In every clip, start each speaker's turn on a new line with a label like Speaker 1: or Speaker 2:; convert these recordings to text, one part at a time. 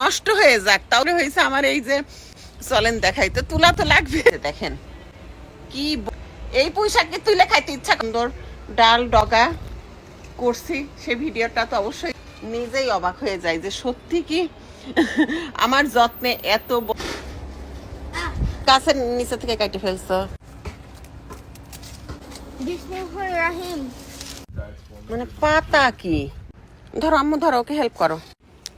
Speaker 1: নষ্ট হয়ে যাক। তাহলে হয়েছে আমার এই যে চলেন দেখাই। তো তুলা তো লাগবে। দেখেন কি এই পুঁইশাককে তুলে খাইতে ইচ্ছা সুন্দর ডাল ডগা করছি। সেই ভিডিওটা তো অবশ্যই নিজেই অবাক হয়ে যায় যে সত্যি কি আমার যত্নে এত গাছের নিচে থেকে কাটে ফেলছো। মানে পাতা কি? ধরো আম্মু ধরো ওকে হেল্প করো।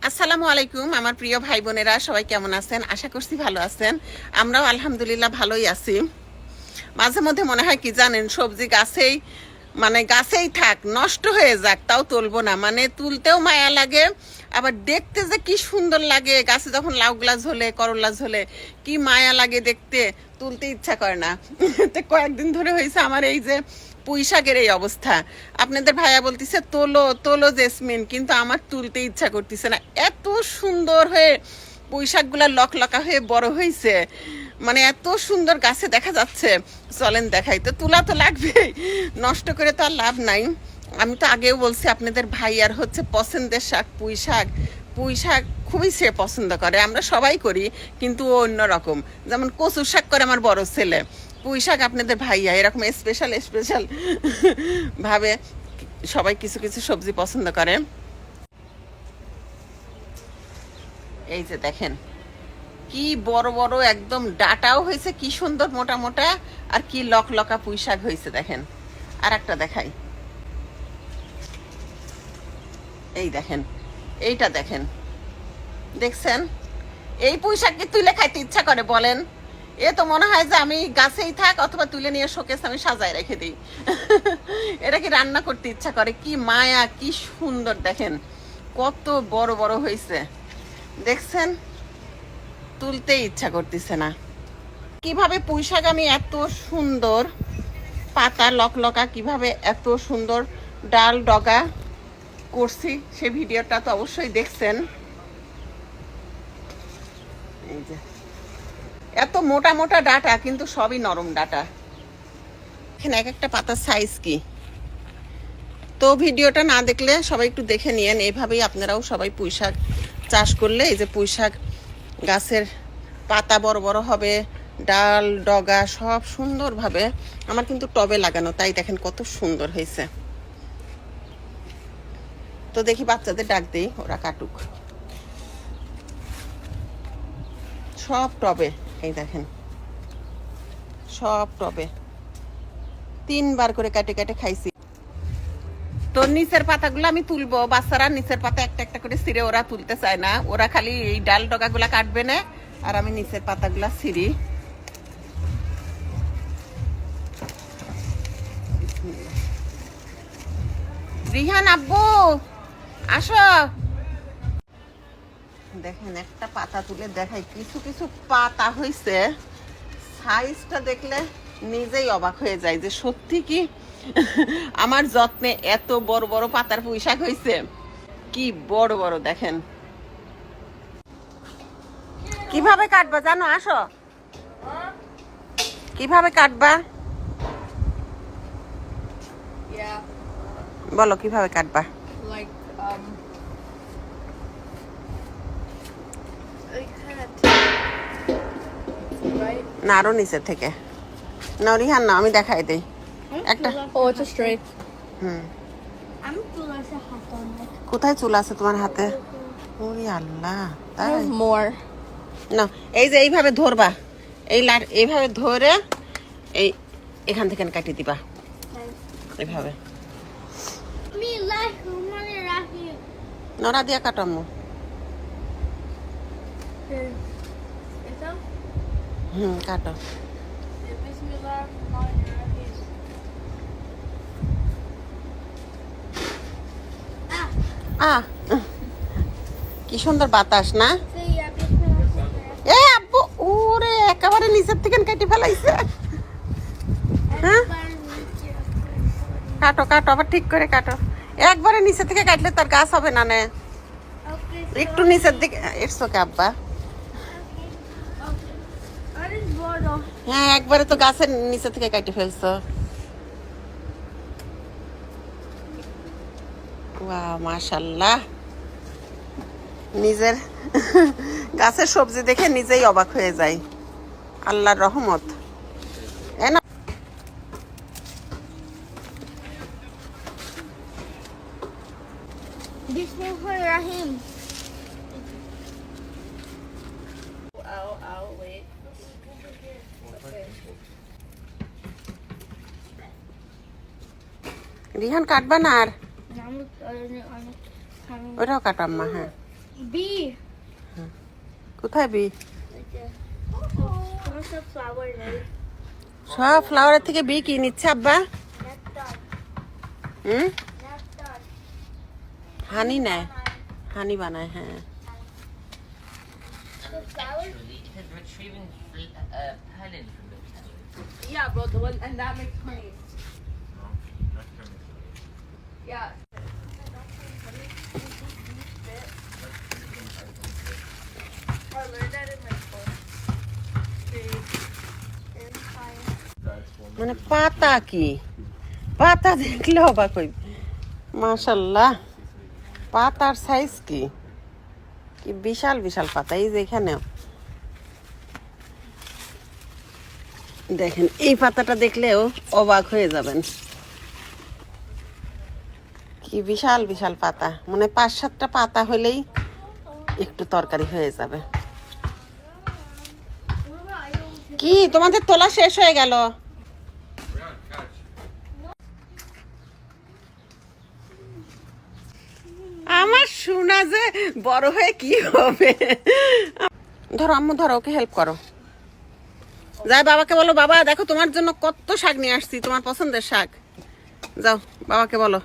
Speaker 1: আসসালামু আলাইকুম, আমার প্রিয় ভাই বোনেরা সবাই কেমন আছেন? আশা করছি ভালো আছেন। আমরাও আলহামদুলিল্লাহ ভালোই আছি। মাঝে মধ্যে মনে হয় কি জানেন, সবজি গাছেই মানে গাছেই থাক, নষ্ট হয়ে যাক, তাও তুলবো না। মানে তুলতেও মায়া লাগে, আবার দেখতে যে কি সুন্দর লাগে। গাছে যখন লাউগুলা ঝোলে করলা ঝোলে কি মায়া লাগে দেখতে, তুলতে ইচ্ছা করে না। তো কয়েকদিন ধরে হয়েছে আমার এই যে পুঁই শাকের এই অবস্থা। আপনাদের ভাইয়া বলতেছে, তোলো তোলো জেসমিন। কিন্তু আমার তুলতে ইচ্ছা করতেছে না। এত সুন্দর হয়ে পুঁই শাকগুলা লকলকা হয়ে বড় হয়েছে মানে এত সুন্দর গাছে দেখা যাচ্ছে। চলেন দেখাই। তো তুলা তো লাগবেই। নষ্ট করে তো আর লাভ নাই। আমি তো আগেও বলছি, আপনাদের ভাই আর হচ্ছে পছন্দের শাক পুঁই শাক পুঁই শাক খুবই সে পছন্দ করে। আমরা সবাই করি, কিন্তু ও অন্যরকম যেমন কচুর শাক করে আমার বড় ছেলে। পুঁই শাক আপনাদের ভাইয়া, এরকম স্পেশাল স্পেশাল ভাবে সবাই কিছু কিছু সবজি পছন্দ করে। এই যে দেখেন, কি বড় বড়, একদম ডাটাও হয়েছে, কি সুন্দর মোটা মোটা, আর কি লক, লকা পুঁই শাক হয়েছে, দেখেন। আর একটা দেখাই। এই দেখেন, এইটা দেখেন। দেখছেন? এই পুঁই কি তুলে খাইতে ইচ্ছা করে, বলেন। এ তো মনে হয় যে আমি গাছেই থাক অথবা তুলে নিয়ে শোকেস আমি সাজায় রেখে দিই। এটা কি রান্না করতে ইচ্ছা করে? কি মায়া, কি সুন্দর দেখেন। কত বড় বড় হয়েছে দেখছেন? তুলতে ইচ্ছা করতেছে না। কীভাবে পুঁইশাক আমি এত সুন্দর, পাতা লকলকা কীভাবে এত সুন্দর ডাল ডগা করছি সে ভিডিওটা তো অবশ্যই দেখছেন। এই যে। এত মোটা মোটা ডাটা, কিন্তু সবই নরম ডাটা। এখানে এক একটা পাতার সাইজ কি? তো ভিডিওটা না দেখলে সবাই একটু দেখে নিয়েন এইভাবেই আপনারাও সবাই পুঁইশাক চাষ করলে এই যে পুঁইশাক গাছের পাতা বড় বড় হবে, ডাল, ডগা সব সুন্দরভাবে আমার কিন্তু টবে লাগানো, তাই দেখেন কত সুন্দর হয়েছে। তো দেখি বাচ্চাদের ডাক দিই, ওরা কাটুক। সব টবে। এই দেখেন। সব টবে। তিনবার করে কাটে কাটে খাইছি। তো নিচের পাতাগুলো আমি তুলবো। বাচ্চারা নিচের পাতা একটা একটা করে ছিঁড়ে ওরা তুলতে চায় না। ওরা খালি এই ডাল ডগাগুলা কাটবে না, আর আমি নিচের পাতাগুলা ছিঁড়ি। রিহান আব্বু, আসো। দেখেন একটা পাতা তুলে দেখাই কিছু কিছু পাতা হয়েছে সাইজটা দেখলে নিজেই অবাক হয়ে যায় যে সত্যি কি আমার যত্নে এত বড় বড় পাতার পুঁইশাক হয়েছে কি বড় বড় দেখেন। কীভাবে কাটবা জানো? আসো। কীভাবে কাটবা? বলো কীভাবে কাটবা?
Speaker 2: Like
Speaker 1: না আরও নিচে থেকে। না রিহান না আমি দেখাই দেই। একটা।
Speaker 2: it's a straight.
Speaker 1: হুম. কোথায় চুল আছে তোমার হাতে? ওরে আল্লাহ তাই?
Speaker 2: more.
Speaker 1: না এই যে এইভাবে ধরবা এই লাট এইভাবে ধরে এই এখান থেকে কাটিয়ে দিবা।
Speaker 2: Rahi.
Speaker 1: নড়া দিয়া কাটামো. হুম, কাটো। আহ, কি সুন্দর বাতাস, না? এ আব্বু, ওরে, একেবারে নিচের থেকে কেটে ফেলাইছে। হ্যাঁ? কাটো কাটো, আবার ঠিক করে কাটো। একবারে নিচে থেকে কাটলে তার গাছ হবে না নে। একটু নিচের দিকে ইটস ওকে আব্বা। হ্যাঁ একবারে তো গাছের নিচে থেকে কাটে ফেলছো। ওয়া মাশাল্লাহ নিজের গাছের সবজি দেখে নিজেই অবাক হয়ে যায় আল্লাহর রহমত। এ না রিহান কাটবা না আর
Speaker 2: আমি অনেক অনেক আমি-
Speaker 1: ওইটাও কাটো আম্মা হ্যাঁ
Speaker 2: B.
Speaker 1: কোথায় বি
Speaker 2: তোমার সব ফ্লাওয়ার নেই
Speaker 1: সব ফ্লাওয়ারের থেকে বি কি নিচ্ছে আব্বা
Speaker 2: নেকটার
Speaker 1: হুম
Speaker 2: নেকটার
Speaker 1: হানি নেয় হানি বানায় হ্যাঁ
Speaker 2: flower
Speaker 3: Actually, it is retrieving fl- uh, pollen from the petals.
Speaker 4: Yeah, bro, the one, and that makes honey.
Speaker 1: মানে পাতা কি? পাতা দেখলে অবাক হই। মাশাল্লাহ পাতার সাইজ কি? কি বিশাল বিশাল পাতা। এই যে এখানেও। দেখেন, এই পাতাটা দেখলেও অবাক হয়ে যাবেন। কি বিশাল বিশাল পাতা। মানে পাঁচ, সাতটা পাতা হলেই একটু তরকারি হয়ে যাবে। কি? তোমাদের তোলা শেষ হয়ে গেল? আমার শোনা যে বড় হয়ে কি হবে? ধরো আম্মু, ধরো, ওকে হেল্প করো। যাই, বাবাকে বলো, বাবা, দেখো তোমার জন্য কত শাক নিয়ে আসছি, তোমার পছন্দের শাক। যাও, বাবাকে বলো।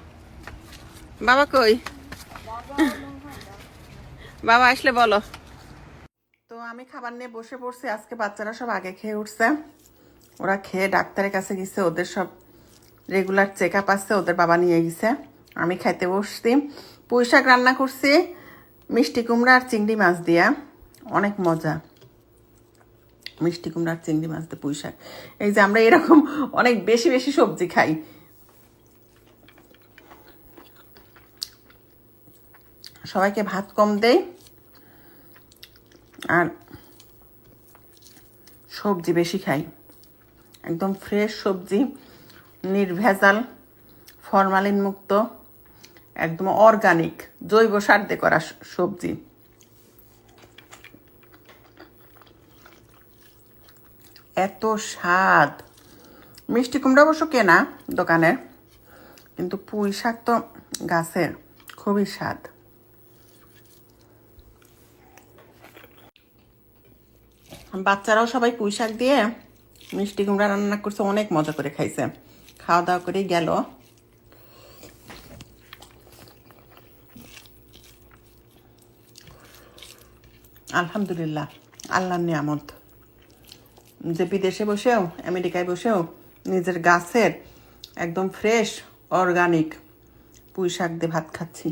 Speaker 1: বাবা কই? বাবা আসলে বলো। তো আমি খাবার নিয়ে বসে পড়ছি, আজকে বাচ্চারা সব আগে খেয়ে উঠছে। ওরা খেয়ে ডাক্তারের কাছে গেছে, ওদের সব রেগুলার চেক আপ আসছে ওদের বাবা নিয়ে গেছে। আমি খাইতে বসছি। পুঁই শাক রান্না করছি, মিষ্টি কুমড়া আর চিংড়ি মাছ দিয়া। অনেক মজা। মিষ্টি কুমড়া আর চিংড়ি মাছ দিয়ে পুঁই শাক এই যে আমরা এরকম অনেক বেশি বেশি সবজি খাই। সবাইকে ভাত কম দেই। আর সবজি বেশি খাই। একদম ফ্রেশ সবজি, নির্ভেজাল, ফরমালিন মুক্ত, একদম অর্গানিক জৈব সার দিয়ে করা সবজি। এত স্বাদ। মিষ্টি কুমড়া অবশ্য কেনা দোকানের, কিন্তু পুঁই শাক তো গাছের, খুবই স্বাদ। বাচ্চারাও সবাই পুঁই শাক দিয়ে মিষ্টি কুমড়া রান্না করছে, অনেক মজা করে খাইছে। খাওয়া দাওয়া করে গেল। আলহামদুলিল্লাহ, আল্লাহর নিয়ামত। যে বিদেশে বসেও, আমেরিকায় বসেও নিজের গাছের একদম ফ্রেশ অর্গানিক পুঁই শাক দিয়ে ভাত খাচ্ছি।